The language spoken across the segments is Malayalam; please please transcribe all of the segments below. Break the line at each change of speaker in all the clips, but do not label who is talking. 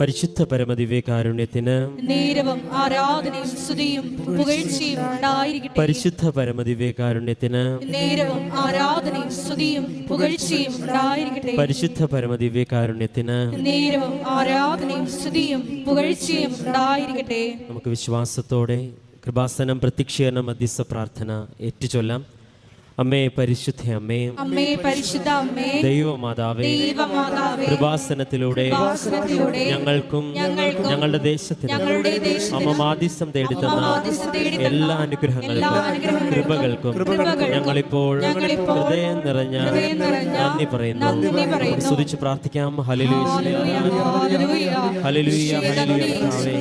പരിശുദ്ധ പരമദിവ്യകാരുണ്യത്തിന്
നേരവും ആരാധനയും സ്തുതിയും പുകഴ്ചയും ഉണ്ടായിരിക്കട്ടെ.
പരിശുദ്ധ പരമദിവ്യകാരുണ്യത്തിന്
നേരവും ആരാധനയും സ്തുതിയും പുകഴ്ചയും ഉണ്ടായിരിക്കട്ടെ.
പരിശുദ്ധ പരമദിവ്യകാരുണ്യത്തിന്
നേരവും ആരാധനയും സ്തുതിയും പുകഴ്ചയും ഉണ്ടായിരിക്കട്ടെ.
നമുക്ക് വിശ്വാസത്തോടെ കൃപാസനം പ്രത്യക്ഷീകരണ മധ്യസ്ഥ പ്രാർത്ഥന ഏറ്റുചൊല്ലാം. അമ്മേ പരിശുദ്ധ അമ്മേ.
അമ്മേ പരിശുദ്ധ അമ്മേ.
ദൈവമാതാവേ.
ദൈവമാതാവേ.
കൃപാസനത്തിലൂടെ ഞങ്ങൾക്കും ഞങ്ങളുടെ ദേശത്തിനും അമ്മ മാധ്യസ്ഥം
മാധ്യസ്ഥം തേടിത്തന്ന
എല്ലാ അനുഗ്രഹങ്ങൾക്കും കൃപകൾക്കും ഞങ്ങളിപ്പോൾ ഹൃദയം നിറഞ്ഞ നന്ദി പറയുന്നു. സ്തുതിച്ച് പ്രാർത്ഥിക്കാം. കർത്താവേ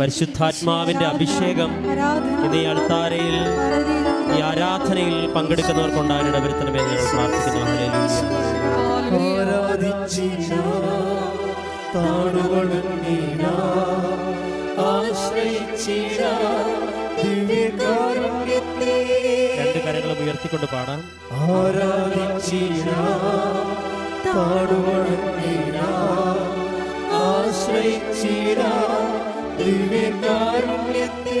പരിശുദ്ധാത്മാവിന്റെ അഭിഷേകം ഇതേ അൾത്താരയിൽ ഈ ആരാധനയിൽ പങ്കെടുക്കുന്നവർക്കുണ്ടാകാൻ അവരുടെ എന്ന് ഞങ്ങൾ പ്രാർത്ഥിക്കുന്നു. രണ്ട് കരങ്ങളും ഉയർത്തിക്കൊണ്ട് പാടാം.
ആശ്രയിച്ചിട ദിവ്യകാരുണ്യത്തെ.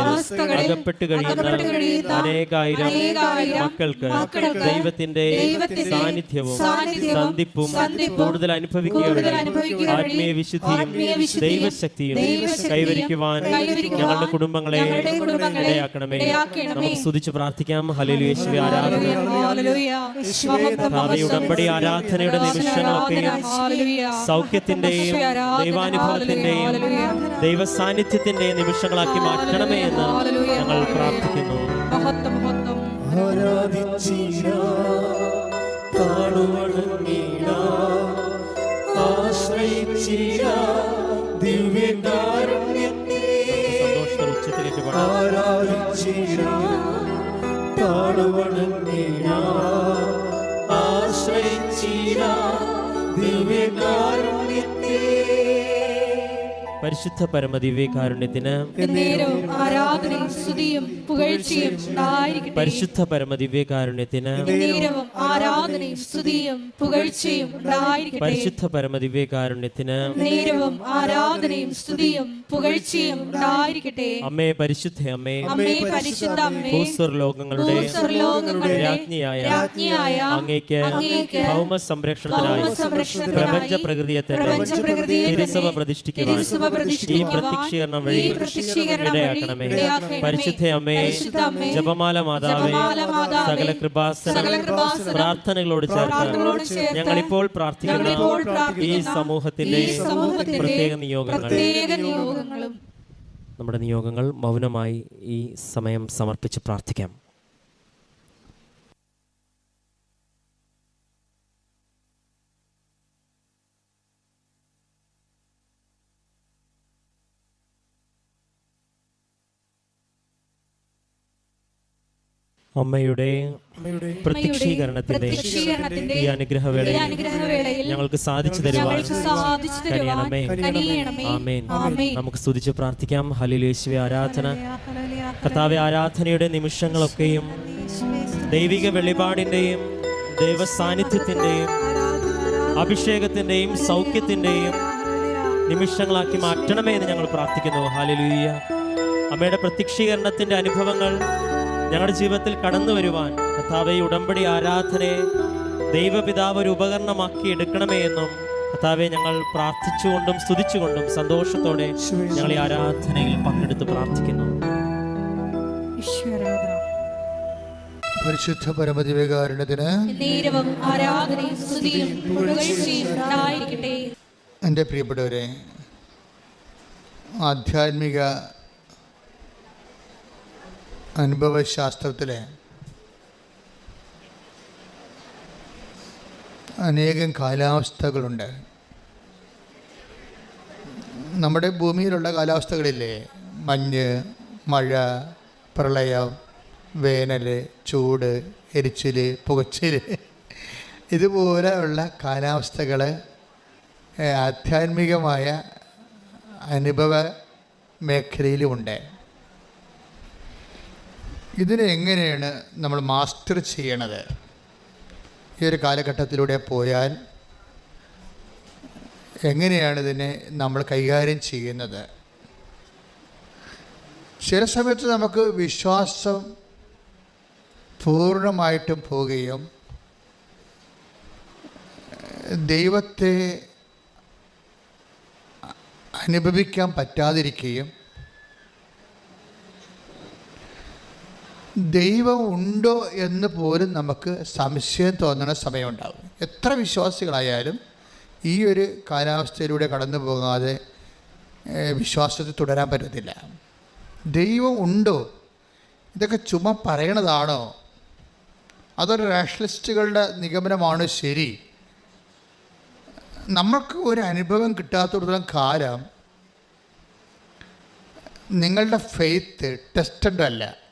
അവസ്ഥകളിൽ
അകപ്പെട്ട് കഴിയുന്ന അനേകായിരം മക്കൾക്ക് ദൈവത്തിന്റെ സാന്നിധ്യവും സന്ധിപ്പും കൂടുതൽ അനുഭവിക്കുക ആത്മീയ വിശുദ്ധിയും ദൈവശക്തിയും കൈവരിക്കുവാൻ ഞങ്ങളുടെ കുടുംബങ്ങളെ ഇടയാക്കണമേ. നമുക്ക് സ്തുതിച്ച് പ്രാർത്ഥിക്കാം. ഹല്ലേലൂയ. യേശുവേ ആരാധന. ഉടമ്പടി ആരാധനയുടെ നിമിഷങ്ങളൊക്കെയും
ഹല്ലേലൂയ.
സൗഖ്യത്തിന്റെയും. ദൈവാനുഭവത്തിന്റെയും
ദൈവ
ദൈവസാന്നിധ്യത്തിന്റെയും നിമിഷങ്ങളാക്കി മാറ്റണമേ. എന്ന്. ഞങ്ങൾ പ്രാർത്ഥിക്കുന്നു സന്തോഷത്തോടെ ഉച്ചത്തിലേക്ക് പാടാം
ആശ്രയിച്ചിട ദിവ്യകാരുണ്യത്തെ
പരിശുദ്ധ പരമദിവ്യകാരുണ്യത്തിന് പരിശുദ്ധ പരമദിവ്യകാരുണ്യത്തിന് പരിശുദ്ധ പരമദിവ്യകാരുണ്യത്തിന്
നേരവും ആരാധനയും സ്തുതിയും പുകഴ്ചയും ഉണ്ടായിരിക്കട്ടെ
അമ്മേ പരിശുദ്ധ അമ്മേ
അമ്മേ പരിശുദ്ധ അമ്മേ
ഭൂസ്വർ ലോകങ്ങളുടെ
ഭൂസ്വർലോകങ്ങളുടെ
രാജ്ഞിയായ
രാജ്ഞിയായ
അങ്ങേക്ക്
അങ്ങേക്ക്
ഭൗമ സംരക്ഷണത്തിനായി
ഭൗമസംരക്ഷണത്തിനായി
പ്രപഞ്ച പ്രകൃതിയെ തിരുസഭ പ്രതിഷ്ഠിക്കുവാൻ ഈ പ്രത്യക്ഷീകരണം വഴി ഇടയാക്കണമേ. പരിശുദ്ധ അമ്മേ ജപമാല മാതാവേ സകല കൃപാസന പ്രാർത്ഥനകളോട് ചേർത്ത് ഞങ്ങളിപ്പോൾ പ്രാർത്ഥിക്കുന്ന. ഈ സമൂഹത്തിന്റെ പ്രത്യേക നിയോഗങ്ങൾ.
നിയോഗങ്ങളും
നമ്മുടെ നിയോഗങ്ങൾ മൗനമായി ഈ സമയം സമർപ്പിച്ച് പ്രാർത്ഥിക്കാം. അമ്മയുടെ പ്രത്യക്ഷീകരണത്തിന്റെ ഈ അനുഗ്രഹവേളയിൽ ഞങ്ങൾക്ക് സാധിച്ചു തരുവാൻ കഴിയണമേ ആമേൻ. നമുക്ക് സ്തുതിച്ച് പ്രാർത്ഥിക്കാം. ഹലിലേശുവെ ആരാധന. കർത്താവെ ആരാധനയുടെ നിമിഷങ്ങളൊക്കെയും ദൈവിക വെളിപാടിന്റെയും ദൈവ സാന്നിധ്യത്തിന്റെയും അഭിഷേകത്തിന്റെയും സൗഖ്യത്തിന്റെയും നിമിഷങ്ങളാക്കി മാറ്റണമേ എന്ന് ഞങ്ങൾ പ്രാർത്ഥിക്കുന്നു. ഹാലലൂയ അമ്മയുടെ പ്രത്യക്ഷീകരണത്തിന്റെ അനുഭവങ്ങൾ ഞങ്ങളുടെ ജീവിതത്തിൽ കടന്നു വരുവാൻ കർത്താവ് ഈ ഉടമ്പടി ആരാധനയെ ദൈവപിതാവ് ഒരു ഉപകരണമാക്കി എടുക്കണമേ എന്നും കർത്താവെ ഞങ്ങൾ പ്രാർത്ഥിച്ചുകൊണ്ടും സ്തുതിച്ചുകൊണ്ടും സന്തോഷത്തോടെ ഞങ്ങൾ ഈ ആരാധനയിൽ പങ്കെടുത്ത് പ്രാർത്ഥിക്കുന്നു.
പരിശുദ്ധ
ഉണ്ടായിരിക്കട്ടെ
എന്റെ പ്രിയപ്പെട്ടവരെ ആധ്യാത്മിക അനുഭവശാസ്ത്രത്തിലെ അനേകം കാലാവസ്ഥകളുണ്ട്. നമ്മുടെ ഭൂമിയിലുള്ള കാലാവസ്ഥകളില്ലേ? മഞ്ഞ് മഴ പ്രളയം വേനൽ ചൂട് എരിച്ചിൽ പുകച്ചിൽ ഇതുപോലെയുള്ള കാലാവസ്ഥകൾ ആധ്യാത്മികമായ അനുഭവ മേഖലയിലുമുണ്ട്. ഇതിനെ എങ്ങനെയാണ് നമ്മൾ മാസ്റ്റർ ചെയ്യണത്? ഈ ഒരു കാലഘട്ടത്തിലൂടെ പോയാൽ എങ്ങനെയാണ് ഇതിനെ നമ്മൾ കൈകാര്യം ചെയ്യുന്നത്? ചില സമയത്ത് നമുക്ക് വിശ്വാസം പൂർണമായിട്ടും പോവുകയും ദൈവത്തെ അനുഭവിക്കാൻ പറ്റാതിരിക്കുകയും ദൈവം ഉണ്ടോ എന്ന് പോലും നമുക്ക് സംശയം തോന്നുന്ന സമയമുണ്ടാകും. എത്ര വിശ്വാസികളായാലും ഈ ഒരു കാലാവസ്ഥയിലൂടെ കടന്നു പോകാതെ വിശ്വാസത്തിൽ തുടരാൻ പറ്റത്തില്ല. ദൈവം ഉണ്ടോ? ഇതൊക്കെ ചുമ പറയണതാണോ? അതൊരു റാഷണലിസ്റ്റുകളുടെ നിഗമനമാണ് ശരി. നമുക്ക് ഒരു അനുഭവം കിട്ടാത്തിടത്തോളം കാലം നിങ്ങളുടെ ഫെയ്ത്ത് ടെസ്റ്റഡ് അല്ല.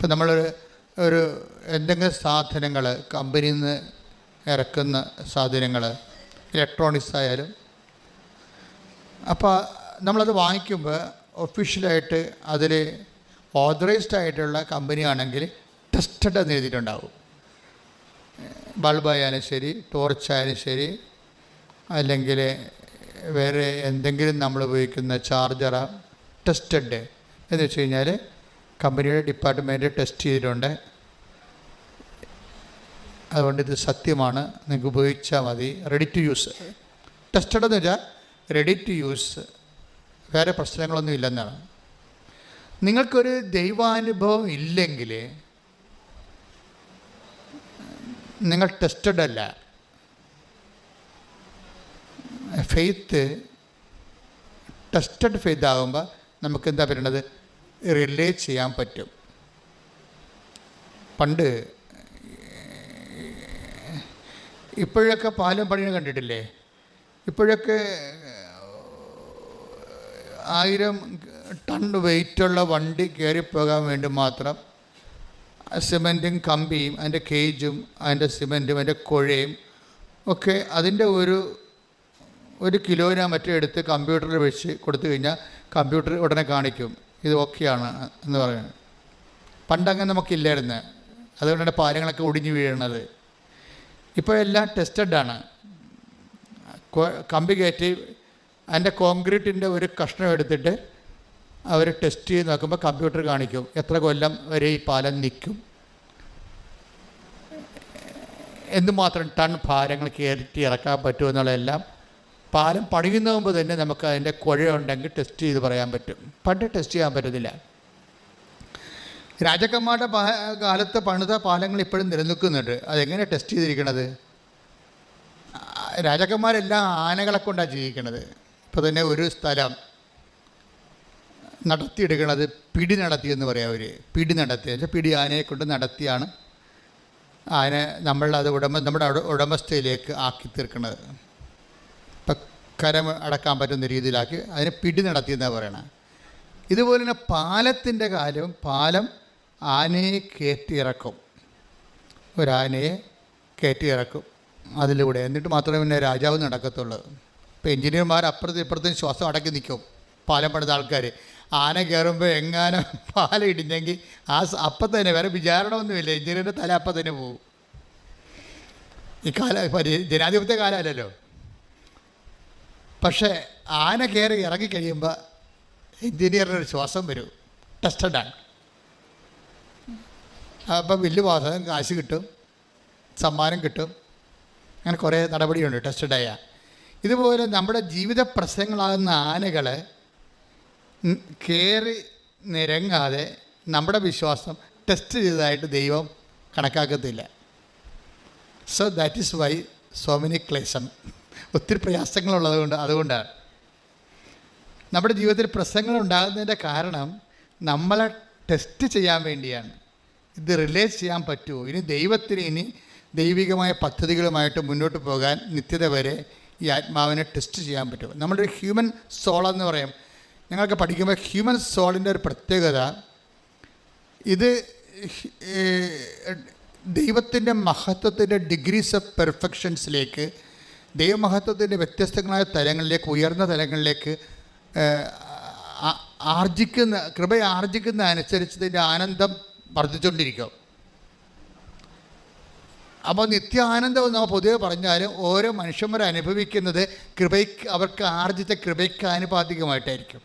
ഇപ്പം നമ്മളൊരു ഒരു എന്തെങ്കിലും സാധനങ്ങൾ കമ്പനിയിൽ നിന്ന് ഇറക്കുന്ന സാധനങ്ങൾ ഇലക്ട്രോണിക്സ് ആയാലും അപ്പോൾ നമ്മളത് വാങ്ങിക്കുമ്പോൾ ഒഫീഷ്യലായിട്ട് അതിൽ ഓതറൈസ്ഡ് ആയിട്ടുള്ള കമ്പനി ആണെങ്കിൽ ടെസ്റ്റഡ് എന്ന് എഴുതിയിട്ടുണ്ടാവും. ബൾബായാലും ശരി ടോർച്ചായാലും ശരി അല്ലെങ്കിൽ വേറെ എന്തെങ്കിലും നമ്മൾ ഉപയോഗിക്കുന്ന ചാർജറ ടെസ്റ്റഡ് എന്ന് വെച്ച് കഴിഞ്ഞാൽ കമ്പനിയുടെ ഡിപ്പാർട്ട്മെന്റ് ടെസ്റ്റ് ചെയ്തിട്ടുണ്ട്. അതുകൊണ്ട് ഇത് സത്യമാണ്. നിങ്ങൾക്ക് ഉപയോഗിച്ചാൽ മതി. റെഡി ടു യൂസ് ടെസ്റ്റഡ് എന്ന് വെച്ചാൽ റെഡി ടു യൂസ് വേറെ പ്രശ്നങ്ങളൊന്നും ഇല്ലെന്നാണ്. നിങ്ങൾക്കൊരു ദൈവാനുഭവം ഇല്ലെങ്കിൽ നിങ്ങൾ ടെസ്റ്റഡ് അല്ല. ഫെയ്ത്ത് ടെസ്റ്റഡ് ഫെയ്ത്ത് ആകുമ്പോൾ നമുക്ക് എന്താ പറയണത് റിലേ ചെയ്യാൻ പറ്റും. പണ്ട് ഇപ്പോഴൊക്കെ പാലം പണിയെ കണ്ടിട്ടില്ലേ? ഇപ്പോഴൊക്കെ ആയിരം ടൺ വെയിറ്റുള്ള വണ്ടി കയറിപ്പോകാൻ വേണ്ടി മാത്രം സിമന്റും കമ്പിയും അതിന്റെ കേജും അതിന്റെ സിമന്റും അതിന്റെ കുഴയും ഒക്കെ അതിന്റെ ഒരു ഒരു കിലോനാ മറ്റേ എടുത്ത് കമ്പ്യൂട്ടറിൽ വെച്ച് കൊടുത്തു കഴിഞ്ഞാൽ കമ്പ്യൂട്ടർ ഉടനെ കാണിക്കും. ഇത് ഓക്കെയാണ് എന്ന് പറയുന്നത്. പണ്ടങ്ങനെ നമുക്കില്ലായിരുന്നു. അതുകൊണ്ടാണ് പാലങ്ങളൊക്കെ ഒടിഞ്ഞു വീഴുന്നത് ഇപ്പോൾ എല്ലാം ടെസ്റ്റഡാണ് കമ്പി കയറ്റി അതിന്റെ കോൺക്രീറ്റിന്റെ ഒരു കഷ്ണം എടുത്തിട്ട് അവർ ടെസ്റ്റ് ചെയ്ത് നോക്കുമ്പോൾ കമ്പ്യൂട്ടർ കാണിക്കും. എത്ര കൊല്ലം വരെ ഈ പാലം നിൽക്കും. എന്തുമാത്രം ടൺ ഭാരങ്ങൾ കയറ്റി ഇറക്കാൻ പറ്റുമെന്നുള്ളതെല്ലാം പാലം പണിയുന്ന മുമ്പ് തന്നെ നമുക്ക് അതിന്റെ കുഴയുണ്ടെങ്കിൽ ടെസ്റ്റ് ചെയ്ത് പറയാൻ പറ്റും. പണ്ട് ടെസ്റ്റ് ചെയ്യാൻ പറ്റത്തില്ല. രാജാക്കന്മാരുടെ കാലത്ത് പണിത പാലങ്ങൾ ഇപ്പോഴും നിലനിൽക്കുന്നുണ്ട്. അതെങ്ങനെ ടെസ്റ്റ് ചെയ്തിരിക്കണത്? രാജാക്കന്മാരെല്ലാം ആനകളെ കൊണ്ടാണ് ജീവിക്കണത്. ഇപ്പോൾ തന്നെ ഒരു സ്ഥലം നടത്തിയെടുക്കണത് പിടി നടത്തി എന്ന് പറയാം അവർ പിടി നടത്തി. എന്നുവെച്ചാൽ പിടി ആനയെ കൊണ്ട് നടത്തിയാണ് ആന നമ്മളത് ഉടമ നമ്മുടെ ഉട- ഉടമസ്ഥയിലേക്ക് ആക്കി തീർക്കുന്നത് കരം അടക്കാൻ പറ്റുന്ന രീതിയിലാക്കി അതിനെ പിടി നടത്തി എന്നാണ് പറയണത് ഇതുപോലെ തന്നെ പാലത്തിന്റെ കാര്യം പാലം ആനയെ കയറ്റിയിറക്കും ഒരാനയെ കയറ്റിയിറക്കും അതിലൂടെ. എന്നിട്ട് മാത്രമേ പിന്നെ രാജാവ് നടക്കത്തുള്ളൂ. ഇപ്പം എഞ്ചിനീയർമാർ അപ്പുറത്തും ഇപ്പുറത്തും ശ്വാസം അടക്കി നിൽക്കും പാലം പണിത ആൾക്കാർ ആന കയറുമ്പോൾ എങ്ങാനും പാലം ഇടിഞ്ഞെങ്കിൽ ആ അപ്പം തന്നെ വേറെ വിചാരണമൊന്നുമില്ല. എഞ്ചിനീയറിന്റെ തല അപ്പം തന്നെ പോകും ഈ കാല ജനാധിപത്യ കാലമല്ലല്ലോ. പക്ഷേ ആന കയറി ഇറങ്ങിക്കഴിയുമ്പോൾ എഞ്ചിനീയറിന് ഒരു ശ്വാസം വരും. ടെസ്റ്റഡാണ് അപ്പം വലിയ വാസം കാശ് കിട്ടും സമ്മാനം കിട്ടും. അങ്ങനെ കുറേ നടപടിയുണ്ട് ടെസ്റ്റഡായ ഇതുപോലെ നമ്മുടെ ജീവിത പ്രശ്നങ്ങളാകുന്ന ആനകൾ കയറി നിരങ്ങാതെ നമ്മുടെ വിശ്വാസം ടെസ്റ്റ് ചെയ്തതായിട്ട് ദൈവം കണക്കാക്കത്തില്ല. So that is why so many ക്ലേശം ഒത്തിരി പ്രയാസങ്ങളുള്ളത് കൊണ്ട് അതുകൊണ്ടാണ്. നമ്മുടെ ജീവിതത്തിൽ പ്രശ്നങ്ങൾ ഉണ്ടാകുന്നതിന്റെ കാരണം നമ്മളെ ടെസ്റ്റ് ചെയ്യാൻ വേണ്ടിയാണ്. ഇത് റിലേറ്റ് ചെയ്യാൻ പറ്റുമോ? ഇനി ദൈവത്തിന് ഇനി ദൈവികമായ പദ്ധതികളുമായിട്ട് മുന്നോട്ട് പോകാൻ നിത്യത വരെ ഈ ആത്മാവിനെ ടെസ്റ്റ് ചെയ്യാൻ പറ്റുമോ? നമ്മുടെ ഒരു ഹ്യൂമൻ സോൾ എന്ന് പറയും. ഞങ്ങൾക്ക് പഠിക്കുമ്പോൾ ഹ്യൂമൻ സോളിന്റെ ഒരു പ്രത്യേകത ഇത് ദൈവത്തിന്റെ മഹത്വത്തിന്റെ ഡിഗ്രീസ് ഓഫ് പെർഫെക്ഷൻസിലേക്ക് ദൈവമഹത്വത്തിന്റെ വ്യത്യസ്തങ്ങളായ തലങ്ങളിലേക്ക് ഉയർന്ന തലങ്ങളിലേക്ക് ആർജിക്കുന്ന കൃപ ആർജിക്കുന്ന അനുസരിച്ച് ഇതിന്റെ ആനന്ദം വർദ്ധിച്ചുകൊണ്ടിരിക്കും അപ്പോൾ നിത്യ ആനന്ദം എന്ന് പൊതുവെ പറഞ്ഞാലും ഓരോ മനുഷ്യന്മാർ അനുഭവിക്കുന്നത് കൃപയ്ക്ക് അവർക്ക് ആർജിച്ച കൃപയ്ക്ക് ആനുപാതികമായിട്ടായിരിക്കും.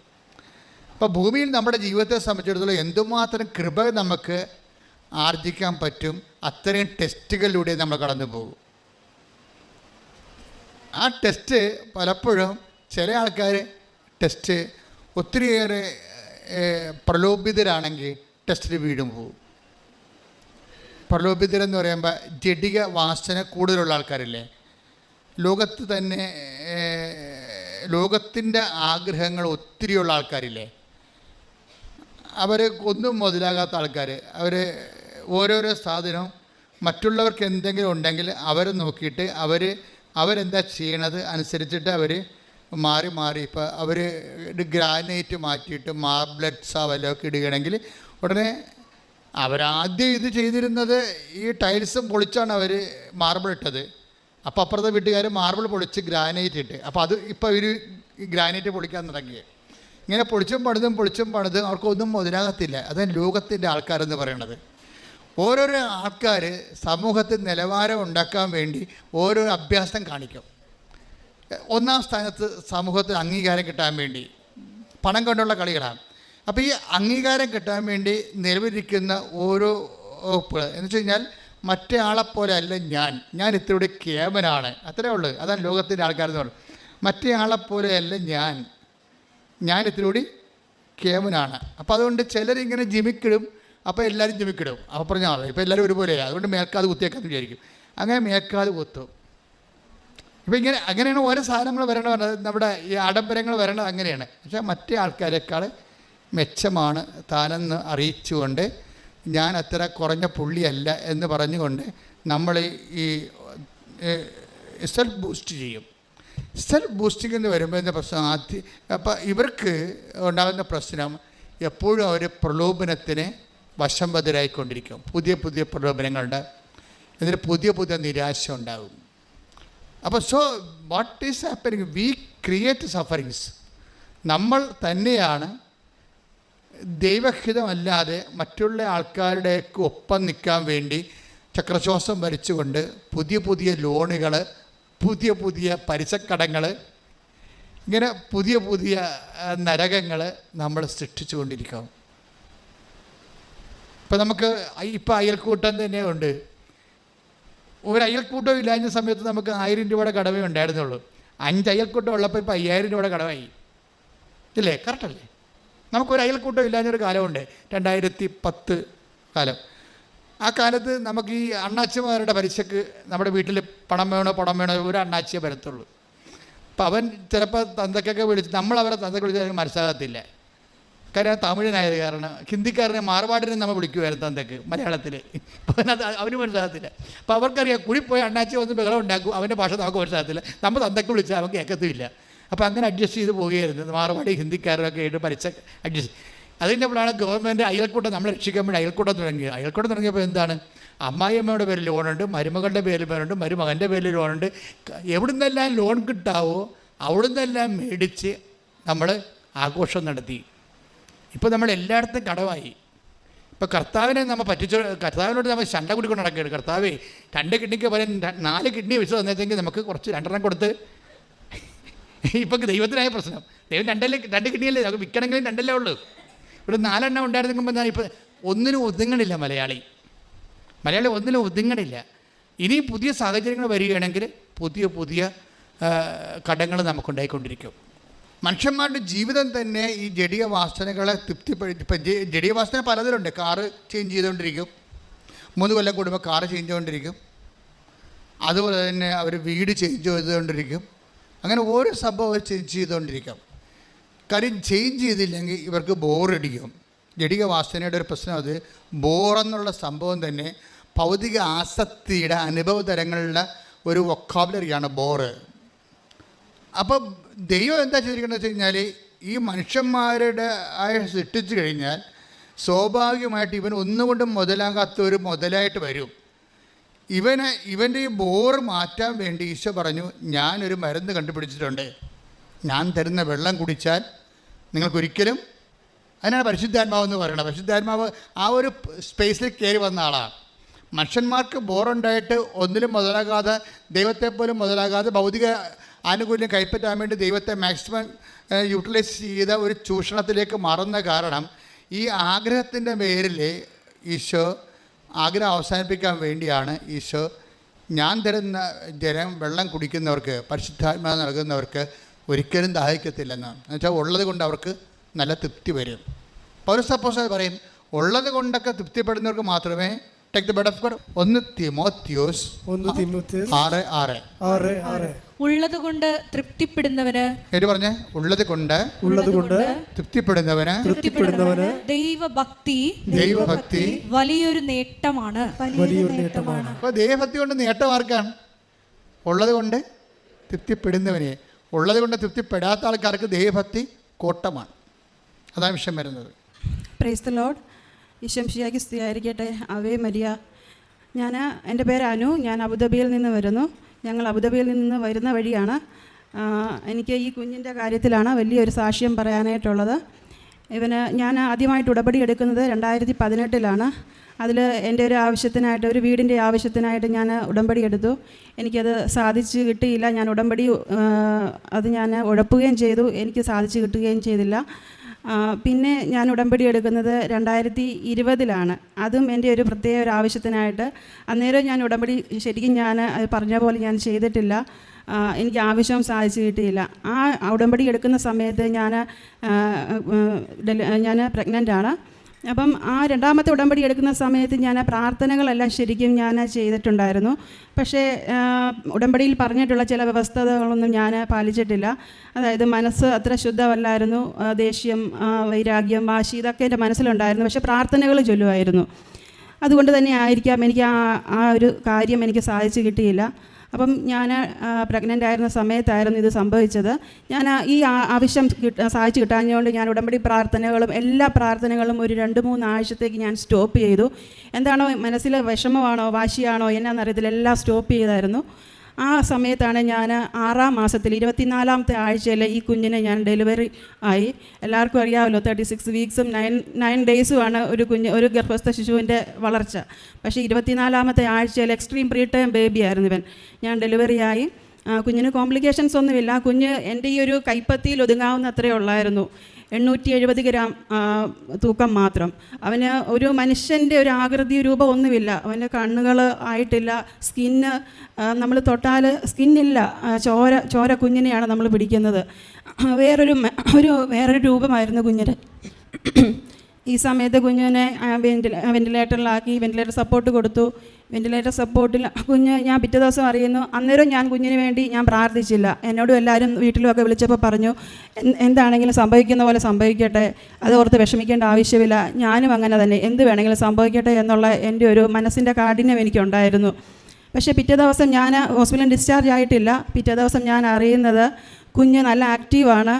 അപ്പോൾ ഭൂമിയിൽ നമ്മുടെ ജീവിതത്തെ സംബന്ധിച്ചിടത്തോളം എന്തുമാത്രം കൃപ നമുക്ക് ആർജിക്കാൻ പറ്റും അത്രയും ടെസ്റ്റുകളിലൂടെ നമ്മൾ കടന്നു പോകും ആ ടെസ്റ്റ് പലപ്പോഴും ചില ആൾക്കാർ ടെസ്റ്റ് ഒത്തിരിയേറെ പ്രലോഭിതരാണെങ്കിൽ ടെസ്റ്റിൽ വീടും പോകും. പ്രലോഭിതരെന്ന് പറയുമ്പോൾ ജഡിക വാസന കൂടുതലുള്ള ആൾക്കാരില്ലേ? ലോകത്ത് തന്നെ ലോകത്തിന്റെ ആഗ്രഹങ്ങൾ ഒത്തിരിയുള്ള ആൾക്കാരില്ലേ? അവർ ഒന്നും മുതലാകാത്ത ആൾക്കാർ അവർ ഓരോരോ സാധനവും മറ്റുള്ളവർക്ക് എന്തെങ്കിലും ഉണ്ടെങ്കിൽ അവരെ നോക്കിയിട്ട് അവർ അവരെന്താ ചെയ്യണത് അനുസരിച്ചിട്ട് അവർ മാറി മാറി. ഇപ്പോൾ അവർ ഗ്രാനൈറ്റ് മാറ്റിയിട്ട് മാർബ്ലറ്റ്സാ വല്ലതൊക്കെ ഇടുകയാണെങ്കിൽ ഉടനെ അവരാദ്യം ഇത് ചെയ്തിരുന്നത് ഈ ടൈൽസും പൊളിച്ചാണ് അവർ മാർബിൾ ഇട്ടത്. അപ്പോൾ അപ്പുറത്തെ വീട്ടുകാർ മാർബിൾ പൊളിച്ച് ഗ്രാനൈറ്റ് ഇട്ട്. അപ്പോൾ അത് ഇപ്പോൾ ഇവർ ഗ്രാനൈറ്റ് പൊളിക്കാൻ തുടങ്ങി ഇങ്ങനെ പൊളിച്ചും പണിതും പൊളിച്ചും പണിതും അവർക്കൊന്നും മുതലാകത്തില്ല. അതാണ് ലോകത്തിന്റെ ആൾക്കാരെന്ന് പറയണത്. ഓരോരോ ആൾക്കാർ സമൂഹത്തിൽ നിലവാരം ഉണ്ടാക്കാൻ വേണ്ടി ഓരോ അഭ്യാസം കാണിക്കും. ഒന്നാം സ്ഥാനത്ത് സമൂഹത്തിൽ അംഗീകാരം കിട്ടാൻ വേണ്ടി പണം കൊണ്ടുള്ള കളികളാണ്. അപ്പോൾ ഈ അംഗീകാരം കിട്ടാൻ വേണ്ടി നിലവിലിരിക്കുന്ന ഓരോ വകുപ്പുകൾ എന്ന് വെച്ച് കഴിഞ്ഞാൽ മറ്റേ അല്ല ഞാൻ. ഞാൻ ഇത്തിരി കേമനാണ്. അത്രേ ഉള്ളൂ. അതാണ് ലോകത്തിന്റെ ആൾക്കാരെന്ന് പറയുന്നത്. മറ്റേ ആളെപ്പോലെ അല്ല ഞാൻ. ഞാൻ ഇത്തിരി കേമനാണ്. അപ്പോൾ അതുകൊണ്ട് ചിലരിങ്ങനെ ജിമിക്കിടും അപ്പോൾ എല്ലാവരും ചുമക്കിടും അപ്പോൾ പറഞ്ഞാൽ ഇപ്പോൾ എല്ലാവരും ഒരുപോലെയാണ് അതുകൊണ്ട് മേൽക്കാത് കുത്തിയേക്കാന്ന് വിചാരിക്കും. അങ്ങനെ മേൽക്കാത് കുത്തും. ഇപ്പം ഇങ്ങനെ അങ്ങനെയാണ് ഓരോ സാധനങ്ങൾ വരണത് നമ്മുടെ ഈ ആഡംബരങ്ങൾ വരണത് അങ്ങനെയാണ്. പക്ഷേ മറ്റേ ആൾക്കാരെക്കാൾ മെച്ചമാണ് താനെന്ന് അറിയിച്ചുകൊണ്ട് ഞാൻ അത്ര കുറഞ്ഞ പുള്ളിയല്ല എന്ന് പറഞ്ഞുകൊണ്ട് നമ്മൾ ഈ സെൽഫ് ബൂസ്റ്റ് ചെയ്യും. സെൽഫ് ബൂസ്റ്റിംഗ് എന്ന് വരുമ്പോൾ എന്താ പ്രശ്നം? ആദ്യം അപ്പം ഇവർക്ക് ഉണ്ടാകുന്ന പ്രശ്നം എപ്പോഴും അവർ പ്രലോഭനത്തിന് വശംവതരായിക്കൊണ്ടിരിക്കും. പുതിയ പുതിയ പ്രലോഭനങ്ങളുടെ എന്നിട്ട് പുതിയ പുതിയ നിരാശ ഉണ്ടാകും അപ്പോൾ so what is happening we create sufferings നമ്മൾ തന്നെയാണ് ദൈവഹിതമല്ലാതെ മറ്റുള്ള ആൾക്കാരുടെയൊക്കെ ഒപ്പം നിൽക്കാൻ വേണ്ടി ചക്രശ്വാസം വരച്ചുകൊണ്ട് പുതിയ പുതിയ ലോണുകൾ പുതിയ പുതിയ പലിശക്കടങ്ങൾ ഇങ്ങനെ പുതിയ പുതിയ നരകങ്ങൾ നമ്മൾ സൃഷ്ടിച്ചുകൊണ്ടിരിക്കും ഇപ്പം നമുക്ക് ഇപ്പം അയൽക്കൂട്ടം തന്നെ ഉണ്ട് ഒരു അയൽക്കൂട്ടം ഇല്ലാഞ്ഞ സമയത്ത് നമുക്ക് ആയിരം രൂപയുടെ കടമേ ഉണ്ടായിരുന്നുള്ളൂ. അഞ്ച് അയൽക്കൂട്ടം ഉള്ളപ്പോൾ ഇപ്പം അയ്യായിരം രൂപയുടെ കടമായി. ഇല്ലേ? കറക്റ്റല്ലേ നമുക്കൊരു അയൽക്കൂട്ടം ഇല്ലാഞ്ഞൊരു കാലമുണ്ട്. രണ്ടായിരത്തി പത്ത് കാലം. ആ കാലത്ത് നമുക്ക് ഈ അണ്ണാച്ചിമാരുടെ പലിശക്ക് നമ്മുടെ വീട്ടിൽ പണം വേണോ പണം വേണോ ഒരു അണ്ണാച്ചിയെ വരത്തുള്ളൂ. അപ്പം അവൻ ചിലപ്പോൾ തന്തക്കൊക്കെ വിളിച്ച് നമ്മൾ അവരെ തന്തക്ക് വിളിച്ചാൽ മനസ്സിലാകത്തില്ല. കാര്യം തമിഴനായത് കാരണം ഹിന്ദിക്കാരനെ മാർവാടിനെ നമ്മൾ വിളിക്കുമായിരുന്നു തന്തക്ക് മലയാളത്തിൽ അവന് മനസ്സിലാകത്തില്ല അപ്പം അവർക്കറിയാം കുടിപ്പോയി അണ്ണാച്ചി വന്ന് ബഹളം ഉണ്ടാക്കും അവന്റെ ഭാഷ നമുക്ക് മനസ്സിലാകത്തില്ല. നമ്മൾ തന്തക്ക് വിളിച്ചാൽ അവൻ കേൾക്കത്തുമില്ല അപ്പോൾ അങ്ങനെ അഡ്ജസ്റ്റ് ചെയ്ത് പോവുകയായിരുന്നു. മാർവാടി ഹിന്ദിക്കാരൊക്കെ ആയിട്ട് പഠിച്ച അഡ്ജസ്റ്റ് അതിന്റെ അപ്പോഴാണ് ഗവൺമെന്റ് അയൽക്കൂട്ടം നമ്മളെ രക്ഷിക്കാൻ വേണ്ടി അയൽക്കൂട്ടം തുടങ്ങിയത്. അയൽക്കൂട്ടം തുടങ്ങിയപ്പോൾ എന്താണ്? അമ്മായിയമ്മയുടെ പേരിൽ ലോണുണ്ട് മരുമകളുടെ പേരിൽ ലോണുണ്ട് മരുമകന്റെ പേരിൽ ലോണുണ്ട്. എവിടുന്നെല്ലാം ലോൺ കിട്ടാവോ അവിടുന്നെല്ലാം മേടിച്ച് നമ്മൾ ആഘോഷം നടത്തി. ഇപ്പോൾ നമ്മൾ എല്ലായിടത്തും കടമായി. ഇപ്പോൾ കർത്താവിനെ നമ്മൾ പറ്റിച്ചു കർത്താവിനോട് നമ്മൾ ശണ്ട കുടിക്കൊണ്ട് നടക്കുകയാണ്. കർത്താവേ രണ്ട് കിഡ്നിക്ക് പകരം നാല് കിഡ്നി വെച്ച് തന്നിട്ടെങ്കിൽ നമുക്ക് കുറച്ച് രണ്ടെണ്ണം കൊടുത്ത്. ഇപ്പം ദൈവത്തിനായ പ്രശ്നം. ദൈവം രണ്ടല്ലേ രണ്ട് കിഡ്നിയല്ലേ? നമുക്ക് വിൽക്കണമെങ്കിലും രണ്ടല്ലേ ഉള്ളൂ. ഇവിടെ നാലെണ്ണം ഉണ്ടായിരുന്നെങ്കിൽ ഞാൻ ഇപ്പം ഒന്നിനും ഒതുങ്ങണില്ല മലയാളി. മലയാളി ഒന്നിനും ഒതുങ്ങണില്ല. ഇനി പുതിയ സാഹചര്യങ്ങൾ വരികയാണെങ്കിൽ പുതിയ പുതിയ കടങ്ങൾ നമുക്കുണ്ടായിക്കൊണ്ടിരിക്കും. മനുഷ്യന്മാരുടെ ജീവിതം തന്നെ ഈ ജടിക വാസനകളെ തൃപ്തിപ്പെടുത്തി ഇപ്പം ജടിക വാസന പലതരമുണ്ട് കാറ് ചേഞ്ച് ചെയ്തുകൊണ്ടിരിക്കും. മൂന്ന് കൊല്ലം കൂടുമ്പോൾ കാറ് ചേഞ്ച് ചെയ്തുകൊണ്ടിരിക്കും. അതുപോലെ തന്നെ അവർ വീട് ചേഞ്ച് ചെയ്തുകൊണ്ടിരിക്കും. അങ്ങനെ ഓരോ സംഭവം ചേഞ്ച് ചെയ്തുകൊണ്ടിരിക്കും. കാര്യം ചേഞ്ച് ചെയ്തില്ലെങ്കിൽ ഇവർക്ക് ബോറടിക്കും ജടിക വാസനയുടെ ഒരു പ്രശ്നം അത്. ബോറെന്നുള്ള സംഭവം തന്നെ ഭൗതിക ആസക്തിയുടെ അനുഭവ തരങ്ങളുടെ ഒരു വൊക്കാബുലറിയാണ് ബോറ് അപ്പം ദൈവം എന്താ ചെയ്തിരിക്കുന്നത് വെച്ച് കഴിഞ്ഞാൽ ഈ മനുഷ്യന്മാരുടെ ആയ സൃഷ്ടിച്ചു കഴിഞ്ഞാൽ സ്വാഭാവികമായിട്ട് ഇവൻ ഒന്നുകൊണ്ടും മുതലാകാത്ത ഒരു മുതലായിട്ട് വരും. ഇവന് ഇവന്റെ ഈ ബോറ് മാറ്റാൻ വേണ്ടി ഈശോ പറഞ്ഞു ഞാനൊരു മരുന്ന് കണ്ടുപിടിച്ചിട്ടുണ്ട്. ഞാൻ തരുന്ന വെള്ളം കുടിച്ചാൽ നിങ്ങൾക്കൊരിക്കലും അതിനാണ് പരിശുദ്ധാത്മാവ് എന്ന് പറയുന്നത്. പരിശുദ്ധാത്മാവ് ആ ഒരു സ്പേസിൽ കയറി വന്ന ആളാണ്. മനുഷ്യന്മാർക്ക് ബോറുണ്ടായിട്ട് ഒന്നിലും മുതലാകാതെ ദൈവത്തെപ്പോലും മുതലാകാതെ ഭൗതിക ആനുകൂല്യം കൈപ്പറ്റാൻ വേണ്ടി ദൈവത്തെ മാക്സിമം യൂട്ടിലൈസ് ചെയ്ത ഒരു ചൂഷണത്തിലേക്ക് മാറുന്ന കാരണം ഈ ആഗ്രഹത്തിന്റെ പേരിൽ ഈശോ ആഗ്രഹം അവസാനിപ്പിക്കാൻ വേണ്ടിയാണ് ഈശോ ഞാൻ തരുന്ന ജനം വെള്ളം കുടിക്കുന്നവർക്ക് പരിശുദ്ധാത്മ നൽകുന്നവർക്ക് ഒരിക്കലും ദാഹിക്കത്തില്ലെന്നാണ് എന്നുവെച്ചാൽ ഉള്ളത് കൊണ്ട് അവർക്ക് നല്ല തൃപ്തി വരും. പൗരസപ്പോസ് പറയും ഉള്ളത് കൊണ്ടൊക്കെ തൃപ്തിപ്പെടുന്നവർക്ക് മാത്രമേ take the bed of God ഒന്ന് തിമോത്യോസ്
ഒന്ന്
ആറ് ആറ്.
ആറ് ആറ്.
ഉള്ളത് കൊണ്ട് തൃപ്തിപ്പെടുന്നവന്
പേര് പറഞ്ഞേ? ഉള്ളത് കൊണ്ട്
ഉള്ളത് കൊണ്ട്
തൃപ്തിപ്പെടുന്നവന്
തൃപ്തിപ്പെടുന്നവന്
ദൈവഭക്തി
ദൈവഭക്തി
വലിയൊരു നേട്ടമാണ്.
വലിയൊരു നേട്ടമാണ്.
അപ്പോൾ ദൈവഭക്തി കൊണ്ട് നേട്ടം ആർക്കാണ്? ഉള്ളത് കൊണ്ട് തൃപ്തിപ്പെടുന്നവനെ. ഉള്ളത് കൊണ്ട് തൃപ്തിപ്പെടാത്ത ആൾക്കാർക്ക് ദൈവഭക്തി കോട്ടമാണ്. അതാണ് വിഷയം വരുന്നത്.
പ്രൈസ് ദ ലോഡ് ഈശംഷിയാക്കി സ്തുതിയായിരിക്കട്ടെ. Ave Maria. ഞാൻ എന്റെ പേര് അനു. ഞാൻ അബുദാബിയിൽ നിന്ന് വരുന്നു. ഞങ്ങൾ അബുദാബിയിൽ നിന്ന് വരുന്ന വഴിയാണ്. എനിക്ക് ഈ കുഞ്ഞിന്റെ കാര്യത്തിലാണ് വലിയൊരു സാക്ഷ്യം പറയാനായിട്ടുള്ളത്. ഇവന് ഞാൻ ആദ്യമായിട്ട് ഉടപടി എടുക്കുന്നത് രണ്ടായിരത്തി പതിനെട്ടിലാണ് അതിൽ എന്റെ ഒരു ആവശ്യത്തിനായിട്ട് ഒരു വീടിന്റെ ആവശ്യത്തിനായിട്ട് ഞാൻ ഉടമ്പടി എടുത്തു. എനിക്കത് സാധിച്ചു കിട്ടിയില്ല. ഞാൻ ഉടമ്പടി അത് ഞാൻ ഉഴപ്പുകയും ചെയ്തു. എനിക്ക് സാധിച്ചു കിട്ടുകയും ചെയ്തില്ല. പിന്നെ ഞാൻ ഉടമ്പടി എടുക്കുന്നത് രണ്ടായിരത്തി ഇരുപതിലാണ് അതും എന്റെ ഒരു പ്രത്യേക ഒരു ആവശ്യത്തിനായിട്ട്. അന്നേരം ഞാൻ ഉടമ്പടി ശരിക്കും ഞാൻ പറഞ്ഞ പോലെ ഞാൻ ചെയ്തിട്ടില്ല. എനിക്ക് ആവശ്യം സാധിച്ചു കിട്ടിയില്ല. ആ ഉടമ്പടി എടുക്കുന്ന സമയത്ത് ഞാൻ ഞാൻ പ്രഗ്നന്റ് ആണ് അപ്പം ആ രണ്ടാമത്തെ ഉടമ്പടി എടുക്കുന്ന സമയത്ത് ഞാൻ ആ പ്രാർത്ഥനകളെല്ലാം ശരിക്കും ഞാൻ ചെയ്തിട്ടുണ്ടായിരുന്നു. പക്ഷേ ഉടമ്പടിയിൽ പറഞ്ഞിട്ടുള്ള ചില വ്യവസ്ഥകളൊന്നും ഞാൻ പാലിച്ചിട്ടില്ല. അതായത് മനസ്സ് അത്ര ശുദ്ധമല്ലായിരുന്നു. ദേഷ്യം വൈരാഗ്യം വാശി ഇതൊക്കെ എന്റെ മനസ്സിലുണ്ടായിരുന്നു. പക്ഷേ പ്രാർത്ഥനകൾ ചൊല്ലുമായിരുന്നു. അതുകൊണ്ട് തന്നെ ആയിരിക്കാം എനിക്ക് ആ ആ ഒരു കാര്യം എനിക്ക് സാധിച്ചു കിട്ടിയില്ല. അപ്പം ഞാൻ പ്രഗ്നന്റ് ആയിരുന്ന സമയത്തായിരുന്നു ഇത് സംഭവിച്ചത്. ഞാൻ ഈ ആവശ്യം കിട്ട സാധിച്ചു കിട്ടാഞ്ഞുകൊണ്ട് ഞാൻ ഉടമ്പടി പ്രാർത്ഥനകളും എല്ലാ പ്രാർത്ഥനകളും ഒരു രണ്ട് മൂന്ന് ആഴ്ചത്തേക്ക് ഞാൻ സ്റ്റോപ്പ് ചെയ്തു. എന്താണോ മനസ്സിലെ വിഷമമാണോ വാശിയാണോ എന്നാന്നറിയത്തില്ല. എല്ലാം സ്റ്റോപ്പ് ചെയ്തായിരുന്നു. ആ സമയത്താണ് ഞാൻ ആറാം മാസത്തിൽ ഇരുപത്തിനാലാമത്തെ ആഴ്ചയിൽ ഈ കുഞ്ഞിനെ ഞാൻ ഡെലിവറി ആയി. എല്ലാവർക്കും അറിയാമല്ലോ തേർട്ടി സിക്സ് വീക്സും നയൻ നയൻ ഡേയ്സുമാണ് ഒരു കുഞ്ഞ് ഒരു ഗർഭസ്ഥ ശിശുവിന്റെ വളർച്ച. പക്ഷേ ഇരുപത്തിനാലാമത്തെ ആഴ്ചയിൽ എക്സ്ട്രീം പ്രീ ടൈം ബേബി ആയിരുന്നു ഇവൻ. ഞാൻ ഡെലിവറി ആയി. കുഞ്ഞിന് കോംപ്ലിക്കേഷൻസ് ഒന്നുമില്ല. കുഞ്ഞ് എന്റെ ഈ ഒരു കൈപ്പത്തിയിൽ ഒതുങ്ങാവുന്ന അത്രയേ ഉള്ളായിരുന്നു. എണ്ണൂറ്റി എഴുപത് ഗ്രാം തൂക്കം മാത്രം. അവന് ഒരു മനുഷ്യന്റെ ഒരു ആകൃതി രൂപം ഒന്നുമില്ല. അവന്റെ കണ്ണുകൾ ആയിട്ടില്ല സ്കിന്ന് നമ്മൾ തൊട്ടാൽ സ്കിന്നില്ല ചോര ചോര കുഞ്ഞിനെയാണ് നമ്മൾ പിടിക്കുന്നത്. വേറൊരു ഒരു വേറൊരു രൂപമായിരുന്നു കുഞ്ഞിന്. ഈ സമയത്ത് കുഞ്ഞിനെ വെന്റിലേറ്ററിലാക്കി വെന്റിലേറ്റർ സപ്പോർട്ട് കൊടുത്തു. വെന്റിലേറ്റർ സപ്പോർട്ടിൽ കുഞ്ഞ് ഞാൻ പിറ്റേ ദിവസം അറിയുന്നു അന്നേരം ഞാൻ കുഞ്ഞിന് വേണ്ടി ഞാൻ പ്രാർത്ഥിച്ചില്ല. എന്നോടും എല്ലാവരും വീട്ടിലുമൊക്കെ വിളിച്ചപ്പോൾ പറഞ്ഞു എന്താണെങ്കിലും സംഭവിക്കുന്ന പോലെ സംഭവിക്കട്ടെ അത് ഓർത്ത് വിഷമിക്കേണ്ട ആവശ്യമില്ല ഞാനും അങ്ങനെ തന്നെ എന്ത് വേണമെങ്കിലും സംഭവിക്കട്ടെ എന്നുള്ള എന്റെ ഒരു മനസ്സിന്റെ കാഠിന്യം എനിക്കുണ്ടായിരുന്നു. പക്ഷേ പിറ്റേ ദിവസം ഞാൻ ഹോസ്പിറ്റലിൽ ഡിസ്ചാർജ് ആയിട്ടില്ല. പിറ്റേ ദിവസം ഞാൻ അറിയുന്നത് കുഞ്ഞ് നല്ല ആക്റ്റീവാണ്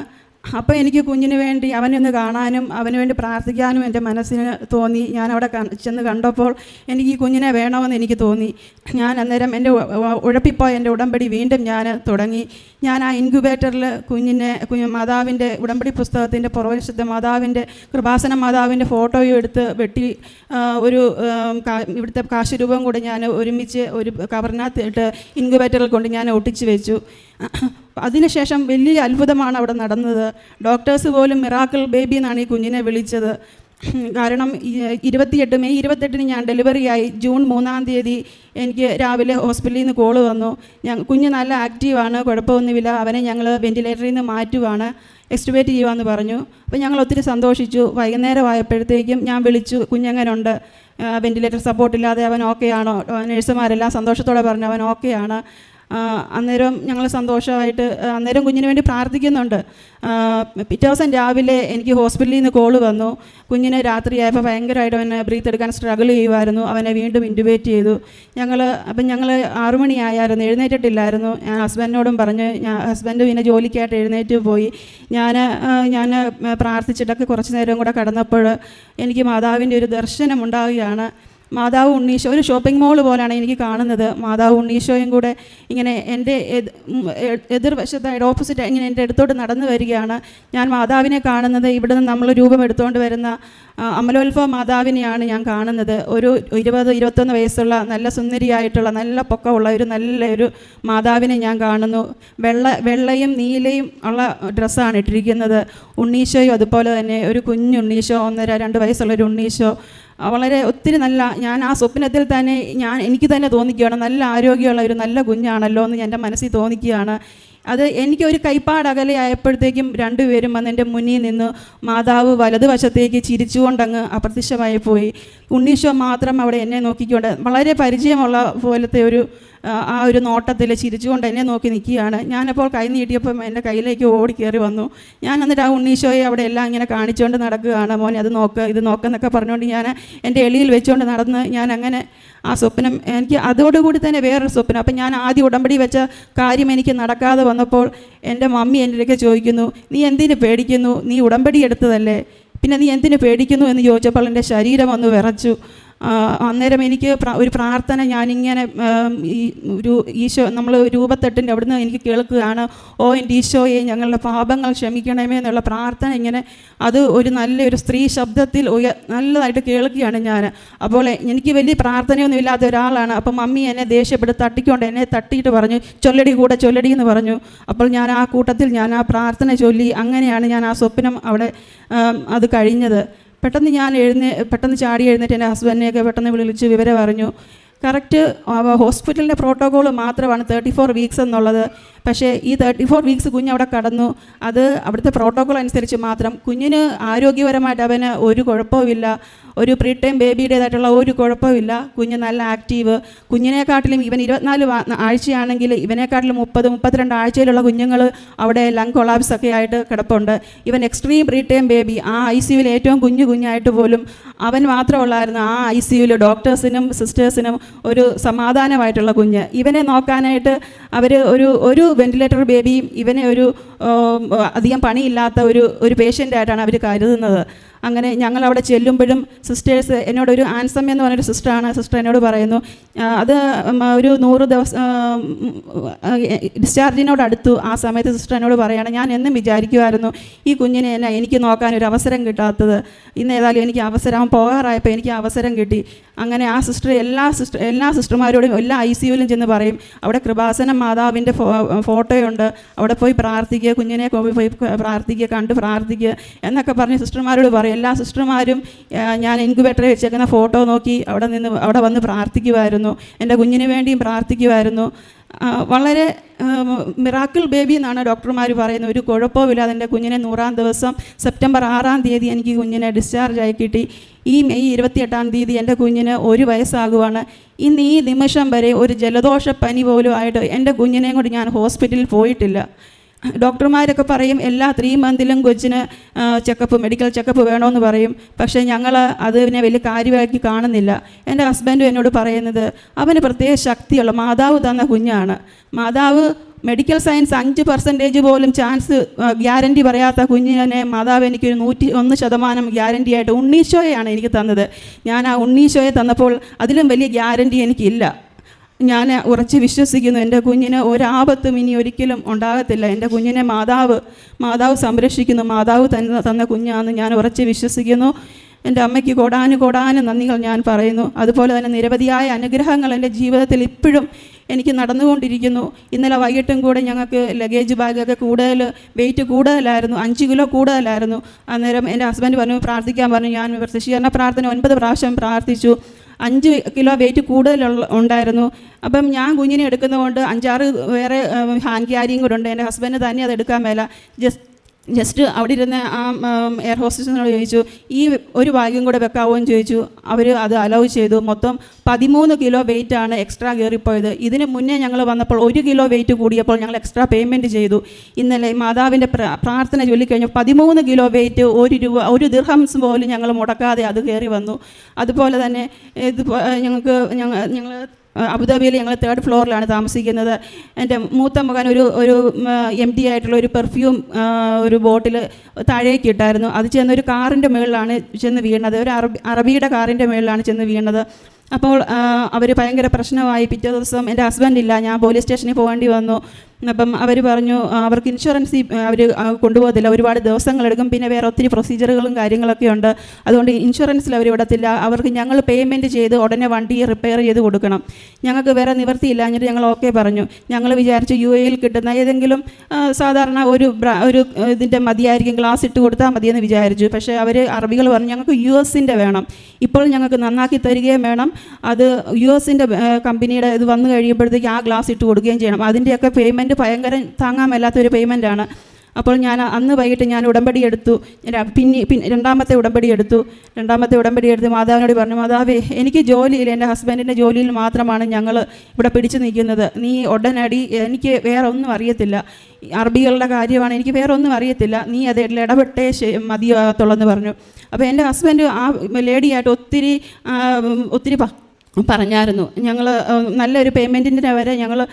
അപ്പോൾ എനിക്ക് കുഞ്ഞിന് വേണ്ടി അവനൊന്ന് കാണാനും അവന് വേണ്ടി പ്രാർത്ഥിക്കാനും എന്റെ മനസ്സിന് തോന്നി. ഞാൻ അവിടെ ചെന്ന് കണ്ടപ്പോൾ എനിക്ക് ഈ കുഞ്ഞിനെ വേണമെന്ന് എനിക്ക് തോന്നി. ഞാൻ അന്നേരം എന്റെ ഉഴപ്പിപ്പോയ എന്റെ ഉടമ്പടി വീണ്ടും ഞാൻ തുടങ്ങി. ഞാൻ ആ ഇൻക്യുബേറ്ററിൽ കുഞ്ഞിനെ കുഞ്ഞു മാതാവിന്റെ ഉടമ്പടി പുസ്തകത്തിന്റെ പുറവശത്തെ മാതാവിന്റെ കൃപാസന മാതാവിന്റെ ഫോട്ടോയും എടുത്ത് വെട്ടി ഒരു ഇവിടുത്തെ കാശ് രൂപം കൂടെ ഞാൻ ഒരുമിച്ച് ഒരു കവറിനകത്ത് ഇട്ട് ഇൻക്യുബേറ്ററിൽ കൊണ്ട് ഞാൻ ഒട്ടിച്ച് വെച്ചു. അതിനുശേഷം വലിയ അത്ഭുതമാണ് അവിടെ നടന്നത്. ഡോക്ടേഴ്സ് പോലും മിറാക്കിൾ ബേബി എന്നാണ് ഈ കുഞ്ഞിനെ വിളിച്ചത്. കാരണം ഇരുപത്തിയെട്ട് മെയ് ഇരുപത്തെട്ടിന് ഞാൻ ഡെലിവറി ആയി ജൂൺ മൂന്നാം തീയതി എനിക്ക് രാവിലെ ഹോസ്പിറ്റലിൽ നിന്ന് കോൾ വന്നു. ഞാൻ കുഞ്ഞ് നല്ല ആക്റ്റീവാണ് കുഴപ്പമൊന്നുമില്ല. അവനെ ഞങ്ങൾ വെന്റിലേറ്ററിൽ നിന്ന് മാറ്റുവാണ് എക്സ്റ്റുബേറ്റ് ചെയ്യുവാന്ന് പറഞ്ഞു. അപ്പോൾ ഞങ്ങൾ ഒത്തിരി സന്തോഷിച്ചു. വൈകുന്നേരം ആയപ്പോഴത്തേക്കും ഞാൻ വിളിച്ചു കുഞ്ഞങ്ങനുണ്ട്? വെന്റിലേറ്റർ സപ്പോർട്ടില്ലാതെ അവൻ ഓക്കെ ആണോ നേഴ്സുമാരെല്ലാം സന്തോഷത്തോടെ പറഞ്ഞു അവൻ ഓക്കെ ആണ് അന്നേരം ഞങ്ങൾ സന്തോഷമായിട്ട് അന്നേരം കുഞ്ഞിന് വേണ്ടി പ്രാർത്ഥിക്കുന്നുണ്ട്. പിറ്റേ ദിവസം രാവിലെ എനിക്ക് ഹോസ്പിറ്റലിൽ നിന്ന് കോൾ വന്നു. കുഞ്ഞിനെ രാത്രിയായപ്പോൾ ഭയങ്കരമായിട്ട് അവനെ ബ്രീത്ത് എടുക്കാൻ സ്ട്രഗിൾ ചെയ്യുമായിരുന്നു അവനെ വീണ്ടും ഇന്റുബേറ്റ് ചെയ്തു. ഞങ്ങൾ അപ്പം ഞങ്ങൾ ആറുമണിയായിരുന്നു എഴുന്നേറ്റിട്ടില്ലായിരുന്നു. ഞാൻ ഹസ്ബൻഡിനോടും പറഞ്ഞ് ഞാൻ ഹസ്ബൻഡ് പിന്നെ ജോലിക്കായിട്ട് എഴുന്നേറ്റ് പോയി. ഞാൻ ഞാൻ പ്രാർത്ഥിച്ചിട്ടൊക്കെ കുറച്ച് നേരം കൂടെ കടന്നപ്പോൾ എനിക്ക് മാതാവിന്റെ ഒരു ദർശനം ഉണ്ടാവുകയാണ് മാതാവ് ഉണ്ണീശോ ഒരു ഷോപ്പിംഗ് മോൾ പോലെയാണ് എനിക്ക് കാണുന്നത്. മാതാവ് ഉണ്ണീശോയും കൂടെ ഇങ്ങനെ എന്റെ എതിർവശത്തായിട്ട് ഓപ്പോസിറ്റ് ഇങ്ങനെ എന്റെ അടുത്തോട്ട് നടന്നു വരികയാണ്. ഞാൻ മാതാവിനെ കാണുന്നത്. ഇവിടെ നിന്ന് നമ്മൾ രൂപം എടുത്തുകൊണ്ട് വരുന്ന അമലോത്ഭവ മാതാവിനെയാണ് ഞാൻ കാണുന്നത്. ഒരു ഇരുപത് ഇരുപത്തൊന്ന് വയസ്സുള്ള നല്ല സുന്ദരിയായിട്ടുള്ള നല്ല പൊക്കമുള്ള ഒരു നല്ലൊരു മാതാവിനെ ഞാൻ കാണുന്നു. വെള്ള വെള്ളയും നീലയും ഉള്ള ഡ്രസ്സാണ് ഇട്ടിരിക്കുന്നത്. ഉണ്ണീശോയും അതുപോലെ തന്നെ ഒരു കുഞ്ഞുണ്ണീശോ ഒന്നര രണ്ട് വയസ്സുള്ള ഒരു ഉണ്ണീശോ വളരെ ഒത്തിരി നല്ല ഞാൻ ആ സ്വപ്നത്തിൽ തന്നെ ഞാൻ എനിക്ക് തന്നെ തോന്നിക്കുകയാണ്. നല്ല ആരോഗ്യമുള്ള ഒരു നല്ല കുഞ്ഞാണല്ലോ എന്ന് എന്റെ മനസ്സിൽ തോന്നിക്കുകയാണ്. അത് എനിക്ക് ഒരു കൈപ്പാട് അകലെയായപ്പോഴത്തേക്കും രണ്ടുപേരും വന്ന് എന്റെ മുന്നിൽ നിന്ന് മാതാവ് വലതുവശത്തേക്ക് ചിരിച്ചുകൊണ്ടങ്ങ് അപ്രത്യക്ഷമായി പോയി. ഉണ്ണീശോ മാത്രം അവിടെ എന്നെ നോക്കിക്കൊണ്ട് വളരെ പരിചയമുള്ള പോലത്തെ ഒരു ആ, ഒരു നോട്ടത്തിൽ ചിരിച്ചുകൊണ്ട് എന്നെ നോക്കി നിൽക്കുകയാണ്. ഞാനപ്പോൾ കൈ നീട്ടിയപ്പം എന്റെ കയ്യിലേക്ക് ഓടി വന്നു. ഞാൻ എന്നിട്ട് ആ ഉണ്ണീശോയെ അവിടെ എല്ലാം ഇങ്ങനെ കാണിച്ചുകൊണ്ട് നടക്കുകയാണ്. മോനെ അത് നോക്ക് ഇത് നോക്കെന്നൊക്കെ പറഞ്ഞുകൊണ്ട് ഞാൻ എന്റെ എളിയിൽ വെച്ചുകൊണ്ട് നടന്ന് ഞാൻ അങ്ങനെ ആ സ്വപ്നം എനിക്ക് അതോടുകൂടി തന്നെ വേറൊരു സ്വപ്നം. അപ്പം ഞാൻ ആദ്യം ഉടമ്പടി വെച്ച കാര്യം എനിക്ക് നടക്കാതെ വന്നപ്പോൾ എന്റെ മമ്മി എന്റെ അടുക്കെ ചോദിക്കുന്നു നീ എന്തിന് പേടിക്കുന്നു? നീ ഉടമ്പടി എടുത്തതല്ലേ? പിന്നെ നീ എന്തിന് പേടിക്കുന്നു? എന്ന് ചോദിച്ചപ്പോൾ എന്റെ ശരീരം ഒന്ന് വിറച്ചു. അന്നേരം എനിക്ക് ഒരു പ്രാർത്ഥന ഞാനിങ്ങനെ ഈ ഒരു ഈശോ നമ്മൾ രൂപത്തെട്ടിന്റെ അവിടുന്ന് എനിക്ക് കേൾക്കുകയാണ്. ഓ എന്റെ ഈശോയെ ഞങ്ങളുടെ പാപങ്ങൾ ക്ഷമിക്കണമേ എന്നുള്ള പ്രാർത്ഥന ഇങ്ങനെ അത് ഒരു നല്ലൊരു സ്ത്രീ ശബ്ദത്തിൽ ഉയ നല്ലതായിട്ട് കേൾക്കുകയാണ് ഞാൻ അപ്പോൾ എനിക്ക് വലിയ പ്രാർത്ഥനയൊന്നും ഇല്ലാത്ത ഒരാളാണ്. അപ്പം മമ്മി എന്നെ ദേഷ്യപ്പെട്ട് തട്ടിക്കൊണ്ട് എന്നെ തട്ടിയിട്ട് പറഞ്ഞു ചൊല്ലടി കൂടെ ചൊല്ലടി എന്ന് പറഞ്ഞു. അപ്പോൾ ഞാൻ ആ കൂട്ടത്തിൽ ഞാൻ ആ പ്രാർത്ഥന ചൊല്ലി അങ്ങനെയാണ് ഞാൻ ആ സ്വപ്നം അവിടെ അത് കഴിഞ്ഞത്. പെട്ടെന്ന് ഞാൻ എഴുന്നേ പെട്ടെന്ന് ചാടി എഴുന്നേറ്റ് എന്റെ ഹസ്ബൻഡിനെയൊക്കെ പെട്ടെന്ന് വിളിച്ച് വിവരം അറിഞ്ഞു കറക്റ്റ് ഹോസ്പിറ്റലിന്റെ പ്രോട്ടോകോൾ മാത്രമാണ് തേർട്ടി ഫോർ വീക്സ് എന്നുള്ളത്. പക്ഷേ ഈ തേർട്ടി ഫോർ വീക്സ് കുഞ്ഞ് അവിടെ കടന്നു. അത് അവിടുത്തെ പ്രോട്ടോകോൾ അനുസരിച്ച് മാത്രം. കുഞ്ഞിന് ആരോഗ്യപരമായിട്ട് അവന് ഒരു കുഴപ്പവുമില്ല. ഒരു പ്രീ ടൈം ബേബിയുടേതായിട്ടുള്ള ഒരു കുഴപ്പമില്ല കുഞ്ഞ് നല്ല ആക്റ്റീവ് കുഞ്ഞിനെക്കാട്ടിലും ഇവൻ ഇരുപത്തിനാല് ആഴ്ചയാണെങ്കിൽ ഇവനെക്കാട്ടിലും മുപ്പത് മുപ്പത്തിരണ്ട് ആഴ്ചയിലുള്ള കുഞ്ഞുങ്ങൾ അവിടെ ലങ് കൊളാപ്സ് ഒക്കെ ആയിട്ട് കിടപ്പുണ്ട്. ഇവൻ എക്സ്ട്രീം പ്രീ ടൈം ബേബി ആ ഐ സിയുവിൽ ഏറ്റവും കുഞ്ഞു കുഞ്ഞായിട്ട് പോലും അവൻ മാത്രമുള്ളായിരുന്നു ആ ഐ സിയുവിൽ ഡോക്ടേഴ്സിനും സിസ്റ്റേഴ്സിനും ഒരു സമാധാനമായിട്ടുള്ള കുഞ്ഞ്. ഇവനെ നോക്കാനായിട്ട് അവർ ഒരു ഒരു വെന്റിലേറ്റർ ബേബിയും ഇവനെ ഒരു അധികം പണിയില്ലാത്ത ഒരു ഒരു പേഷ്യന്റായിട്ടാണ് അവർ കരുതുന്നത്. അങ്ങനെ ഞങ്ങൾ അവിടെ ചെല്ലുമ്പോഴും സിസ്റ്റേഴ്സ് എന്നോടൊരു ആൻസം എന്ന് പറഞ്ഞൊരു സിസ്റ്ററാണ് സിസ്റ്റർ എന്നോട് പറയുന്നു അത് ഒരു നൂറ് ദിവസം ഡിസ്ചാർജിനോട് അടുത്തു. ആ സമയത്ത് സിസ്റ്റർ എന്നോട് പറയുകയാണ് ഞാൻ എന്നും വിചാരിക്കുമായിരുന്നു ഈ കുഞ്ഞിനെ എന്നെ എനിക്ക് നോക്കാൻ ഒരു അവസരം കിട്ടാത്തത്. ഇന്ന് ഏതായാലും എനിക്ക് അവസരം അവൻ പോകാറായപ്പോൾ എനിക്ക് അവസരം കിട്ടി. അങ്ങനെ ആ സിസ്റ്റർ എല്ലാ സിസ്റ്റർ എല്ലാ സിസ്റ്റർമാരോടും എല്ലാ ഐ സി യുവിലും ചെന്ന് പറയും അവിടെ കൃപാസന മാതാവിന്റെ ഫോട്ടോയുണ്ട്. അവിടെ പോയി പ്രാർത്ഥിക്കുക കുഞ്ഞിനെ പോയി പ്രാർത്ഥിക്കുക കണ്ട് പ്രാർത്ഥിക്കുക എന്നൊക്കെ പറഞ്ഞ് സിസ്റ്റർമാരോട് പറയും. എല്ലാ സിസ്റ്റർമാരും ഞാൻ ഇൻക്യുബേറ്ററിൽ വെച്ചേക്കുന്ന ഫോട്ടോ നോക്കി അവിടെ നിന്ന് അവിടെ വന്ന് പ്രാർത്ഥിക്കുമായിരുന്നു എന്റെ കുഞ്ഞിന് വേണ്ടിയും പ്രാർത്ഥിക്കുമായിരുന്നു വളരെ മിറാക്കിൾ ബേബി എന്നാണ് ഡോക്ടർമാർ പറയുന്നത്. ഒരു കുഴപ്പമില്ലാതെ എന്റെ കുഞ്ഞിനെ നൂറാം ദിവസം സെപ്റ്റംബർ ആറാം തീയതി എനിക്ക് കുഞ്ഞിനെ ഡിസ്ചാർജ് ആയി കിട്ടി. ഈ മെയ് ഇരുപത്തിയെട്ടാം തീയതി എന്റെ കുഞ്ഞിന് ഒരു വയസ്സാകുവാണ്. ഇന്ന് ഈ നിമിഷം വരെ ഒരു ജലദോഷ പനി പോലും ആയിട്ട് എന്റെ കുഞ്ഞിനെയും കൂടി ഞാൻ ഹോസ്പിറ്റലിൽ പോയിട്ടില്ല. ഡോക്ടർമാരൊക്കെ പറയും എല്ലാ ത്രീ മന്തിലും കൊച്ചിന് ചെക്കപ്പ് മെഡിക്കൽ ചെക്കപ്പ് വേണമെന്ന് പറയും. പക്ഷേ ഞങ്ങൾ അതിനെ വലിയ കാര്യമാക്കി കാണുന്നില്ല. എന്റെ ഹസ്ബൻഡും എന്നോട് പറയുന്നത് അവന് പ്രത്യേക ശക്തിയുള്ള മാതാവ് തന്ന കുഞ്ഞാണ്. മാതാവ് മെഡിക്കൽ സയൻസ് അഞ്ച് പെർസെന്റേജ് പോലും ചാൻസ് ഗ്യാരണ്ടി പറയാത്ത കുഞ്ഞിനെ മാതാവ് എനിക്കൊരു നൂറ്റി ഒന്ന് ശതമാനം ഗ്യാരണ്ടി ആയിട്ട് ഉണ്ണീശോയാണ് എനിക്ക് തന്നത്. ഞാൻ ആ ഉണ്ണീശോയെ തന്നപ്പോൾ അതിലും വലിയ ഗ്യാരണ്ടി എനിക്കില്ല. ഞാൻ ഉറച്ച് വിശ്വസിക്കുന്നു. എന്റെ കുഞ്ഞിന് ഒരാപത്തും ഇനി ഒരിക്കലും ഉണ്ടാകത്തില്ല. എന്റെ കുഞ്ഞിനെ മാതാവ് മാതാവ് സംരക്ഷിക്കുന്നു. മാതാവ് തന്ന തന്ന കുഞ്ഞാന്ന് ഞാൻ ഉറച്ച് വിശ്വസിക്കുന്നു. എന്റെ അമ്മയ്ക്ക് കോടാനു കോടാനു നന്ദികൾ ഞാൻ പറയുന്നു. അതുപോലെ തന്നെ നിരവധിയായ അനുഗ്രഹങ്ങൾ എന്റെ ജീവിതത്തിൽ ഇപ്പോഴും എനിക്ക് നടന്നുകൊണ്ടിരിക്കുന്നു. ഇന്നലെ വൈകിട്ടും കൂടെ ഞങ്ങൾക്ക് ലഗേജ് ബാഗൊക്കെ കൂടുതൽ വെയിറ്റ് കൂടുതലായിരുന്നു. അഞ്ച് കിലോ കൂടുതലായിരുന്നു. അന്നേരം എന്റെ ഹസ്ബൻഡ് പറഞ്ഞു പ്രാർത്ഥിക്കാൻ പറഞ്ഞു. ഞാൻ ശശീകരണ പ്രാർത്ഥന ഒൻപത് പ്രാവശ്യം പ്രാർത്ഥിച്ചു. അഞ്ച് കിലോ വെയിറ്റ് കൂടുതലുള്ള ഉണ്ടായിരുന്നു. അപ്പം ഞാൻ കുഞ്ഞിനെ എടുക്കുന്നതുകൊണ്ട് അഞ്ചാറ് വേറെ ഹാൻഡ് ക്യാരിയും കൂടെ ഉണ്ട്. എന്റെ ഹസ്ബൻഡ് തന്നെ അത് എടുക്കാൻ മേല. ജസ്റ്റ് ജസ്റ്റ് അവിടെ ഇരുന്ന ആ എയർ ഹോസ്റ്റസിനോട് ചോദിച്ചു ഈ ഒരു ഭാഗ്യം കൂടെ വെക്കാവോ? എന്ന് ചോദിച്ചു. അവർ അത് അലൗ ചെയ്തു. മൊത്തം പതിമൂന്ന് കിലോ വെയിറ്റ് ആണ് എക്സ്ട്രാ കയറിപ്പോയത്. ഇതിന് മുന്നേ ഞങ്ങൾ വന്നപ്പോൾ ഒരു കിലോ വെയിറ്റ് കൂടിയപ്പോൾ ഞങ്ങൾ എക്സ്ട്രാ പേയ്മെന്റ് ചെയ്തു. ഇന്നലെ മാതാവിന്റെ പ്രാർത്ഥന ചൊല്ലിക്കഴിഞ്ഞു പതിമൂന്ന് കിലോ വെയിറ്റ് ഒരു രൂപ ഒരു ദിർഹംസ് പോലും ഞങ്ങൾ മുടക്കാതെ അത് കയറി വന്നു. അതുപോലെ തന്നെ ഇത് ഞങ്ങൾക്ക് ഞങ്ങൾ ഞങ്ങൾ അബുദാബിയിൽ ഞങ്ങൾ തേർഡ് ഫ്ലോറിലാണ് താമസിക്കുന്നത്. എന്റെ മൂത്ത മകൻ ഒരു ഒരു എം ഡി ആയിട്ടുള്ള ഒരു പെർഫ്യൂം ഒരു ബോട്ടിൽ താഴേക്ക് ഇട്ടായിരുന്നു. അത് ചെന്ന് ഒരു കാറിന്റെ മുകളിലാണ് ചെന്ന് വീണത്. ഒരു അറബി അറബിയുടെ കാറിന്റെ മുകളിലാണ് ചെന്ന് വീണത്. അപ്പോൾ അവർ ഭയങ്കര പ്രശ്നമായി. പിറ്റേ ദിവസം എന്റെ ഹസ്ബൻഡ് ഇല്ല. ഞാൻ പോലീസ് സ്റ്റേഷനിൽ പോകേണ്ടി വന്നു. അപ്പം അവർ പറഞ്ഞു അവർക്ക് ഇൻഷുറൻസ് അവർ കൊണ്ടുപോകത്തില്ല. ഒരുപാട് ദിവസങ്ങളെടുക്കും. പിന്നെ വേറെ ഒത്തിരി പ്രൊസീജിയറുകളും കാര്യങ്ങളൊക്കെ ഉണ്ട്. അതുകൊണ്ട് ഇൻഷുറൻസിൽ അവർ വിടത്തില്ല അവർക്ക് ഞങ്ങൾ പേയ്മെന്റ് ചെയ്ത് ഉടനെ വണ്ടി റിപ്പയർ ചെയ്ത് കൊടുക്കണം. ഞങ്ങൾക്ക് വേറെ നിവർത്തിയില്ല എന്നിട്ട് ഞങ്ങൾ ഓക്കെ പറഞ്ഞു. ഞങ്ങൾ വിചാരിച്ചു യു എയിൽ കിട്ടുന്ന ഏതെങ്കിലും സാധാരണ ഒരു ഒരു ഇതിന്റെ മതിയായിരിക്കും. ഗ്ലാസ് ഇട്ട് കൊടുത്താൽ മതിയെന്ന് വിചാരിച്ചു. പക്ഷേ അവർ അറബികൾ പറഞ്ഞു ഞങ്ങൾക്ക് യു എസിന്റെ വേണം. ഇപ്പോൾ ഞങ്ങൾക്ക് നന്നാക്കി തരികയും വേണം. അത് യു എസിന്റെ കമ്പനിയുടെ ഇത് വന്നു കഴിയുമ്പോഴത്തേക്ക് ആ ഗ്ലാസ് ഇട്ട് കൊടുക്കുകയും ചെയ്യണം. അതിന്റെയൊക്കെ പേയ്മെന്റ് ഭയങ്കര താങ്ങാൻ മേലാത്തൊരു പേയ്മെന്റാണ് അപ്പോൾ ഞാൻ അന്ന് വൈകിട്ട് ഞാൻ ഉടമ്പടി എടുത്തു. പിന്നെ പിന്നെ രണ്ടാമത്തെ ഉടമ്പടി എടുത്തു. രണ്ടാമത്തെ ഉടമ്പടി എടുത്ത് മാതാവിനോട് പറഞ്ഞു മാതാവേ എനിക്ക് ജോലിയിൽ എന്റെ ഹസ്ബൻഡിന്റെ ജോലിയിൽ മാത്രമാണ് ഞങ്ങൾ ഇവിടെ പിടിച്ചു നിൽക്കുന്നത്. നീ ഉടനടി എനിക്ക് വേറെ ഒന്നും അറിയത്തില്ല. അറബികളുടെ കാര്യമാണ് എനിക്ക് വേറെ ഒന്നും അറിയത്തില്ല. നീ അത് ഇടപെട്ടേ മതിയാകത്തുള്ളെന്ന് പറഞ്ഞു. അപ്പോൾ എന്റെ ഹസ്ബൻഡ് ആ ലേഡിയായിട്ട് ഒത്തിരി ഒത്തിരി പറഞ്ഞായിരുന്നു. ഞങ്ങൾ നല്ലൊരു പേയ്മെന്റിന്റെ വരെ ഞങ്ങൾ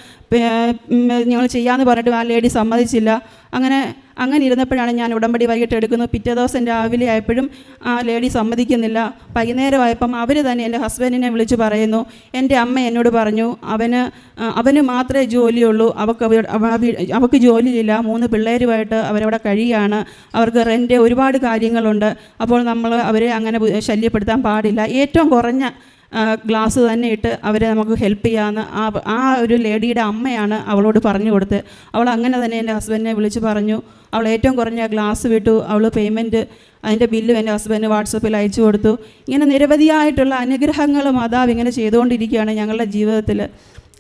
ഞങ്ങൾ ചെയ്യാമെന്ന് പറഞ്ഞിട്ട് ആ ലേഡി സമ്മതിച്ചില്ല. അങ്ങനെ അങ്ങനെ ഇരുന്നപ്പോഴാണ് ഞാൻ ഉടമ്പടി വൈകിട്ട് എടുക്കുന്നത് പിറ്റേ ദിവസം രാവിലെ ആയപ്പോഴും ആ ലേഡി സമ്മതിക്കുന്നില്ല. വൈകുന്നേരമായപ്പം അവർ തന്നെ എന്റെ ഹസ്ബൻഡിനെ വിളിച്ച് പറയുന്നു. എന്റെ അമ്മ എന്നോട് പറഞ്ഞു അവന് അവന് മാത്രമേ ജോലിയുള്ളൂ. അവൾക്ക് അവ- അവ- അവ- അവൾക്ക് ജോലിയില്ല. മൂന്ന് പിള്ളേരുമായിട്ട് അവരവിടെ കഴിയുകയാണ് അവർക്ക് റെന്റ് ഒരുപാട് കാര്യങ്ങളുണ്ട്. അപ്പോൾ നമ്മൾ അവരെ അങ്ങനെ ശല്യപ്പെടുത്താൻ പാടില്ല. ഏറ്റവും കുറഞ്ഞ ഗ്ലാസ് തന്നെ ഇട്ട് അവരെ നമുക്ക് ഹെൽപ്പ് ചെയ്യാമെന്ന് ആ ആ ഒരു ലേഡിയുടെ അമ്മയാണ് അവളോട് പറഞ്ഞു കൊടുത്ത്. അവൾ അങ്ങനെ തന്നെ എന്റെ ഹസ്ബൻഡിനെ വിളിച്ച് പറഞ്ഞു. അവൾ ഏറ്റവും കുറഞ്ഞ ഗ്ലാസ് വിട്ടു. അവൾ പേയ്മെന്റ് അതിന്റെ ബില്ലും എന്റെ ഹസ്ബൻഡ് വാട്സപ്പിൽ അയച്ചു കൊടുത്തു. ഇങ്ങനെ നിരവധിയായിട്ടുള്ള അനുഗ്രഹങ്ങൾ മാതാവ് ഇങ്ങനെ ചെയ്തുകൊണ്ടിരിക്കുകയാണ് ഞങ്ങളുടെ ജീവിതത്തിൽ.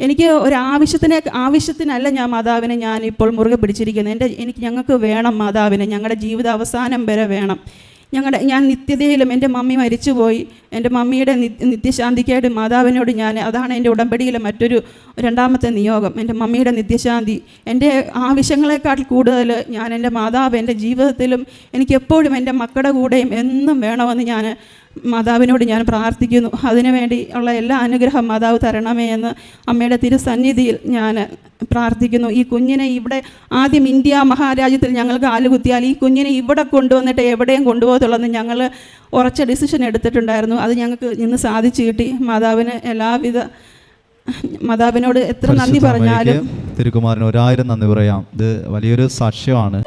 എനിക്ക് ഒരു ആവശ്യത്തിനെ ആവശ്യത്തിനല്ല ഞാൻ മാതാവിനെ ഞാൻ ഇപ്പോൾ മുറുകെ പിടിച്ചിരിക്കുന്നത്. എന്റെ എനിക്ക് ഞങ്ങൾക്ക് വേണം മാതാവിനെ. ഞങ്ങളുടെ ജീവിത അവസാനം വരെ വേണം. ഞങ്ങളുടെ ഞാൻ നിത്യതയിലും എന്റെ മമ്മി മരിച്ചുപോയി. എന്റെ മമ്മിയുടെ നിത്യശാന്തിക്കായിട്ട് മാതാവിനോട് ഞാൻ അതാണ് എന്റെ ഉടമ്പടിയിലെ മറ്റൊരു രണ്ടാമത്തെ നിയോഗം. എന്റെ മമ്മിയുടെ നിത്യശാന്തി. എന്റെ ആവശ്യങ്ങളെക്കാൾ കൂടുതൽ ഞാൻ എന്റെ മാതാവ് എന്റെ ജീവിതത്തിലും എനിക്കെപ്പോഴും എന്റെ മക്കളുടെ കൂടെയും എന്നും വേണമെന്ന് ഞാൻ മാതാവിനോട് ഞാൻ പ്രാർത്ഥിക്കുന്നു. അതിനുവേണ്ടി ഉള്ള എല്ലാ അനുഗ്രഹം മാതാവ് തരണമേ എന്ന് അമ്മയുടെ തിരുസന്നിധിയിൽ ഞാൻ പ്രാർത്ഥിക്കുന്നു. ഈ കുഞ്ഞിനെ ഇവിടെ ആദ്യം ഇന്ത്യ മഹാരാജ്യത്തിൽ ഞങ്ങൾ കാലുകുത്തിയാൽ ഈ കുഞ്ഞിനെ ഇവിടെ കൊണ്ടുവന്നിട്ട് എവിടെയും കൊണ്ടുപോകത്തുള്ളതെന്ന് ഞങ്ങൾ ഉറച്ച ഡിസിഷൻ എടുത്തിട്ടുണ്ടായിരുന്നു. അത് ഞങ്ങൾക്ക് ഇന്ന് സാധിച്ചു കിട്ടി. മാതാവിന് എല്ലാവിധ മാതാവിനോട് എത്ര നന്ദി പറഞ്ഞാലും
തിരുക്കുമാരന് ഒരായിരം നന്ദി പറയാം. ഇത് വലിയൊരു സാക്ഷ്യമാണ്.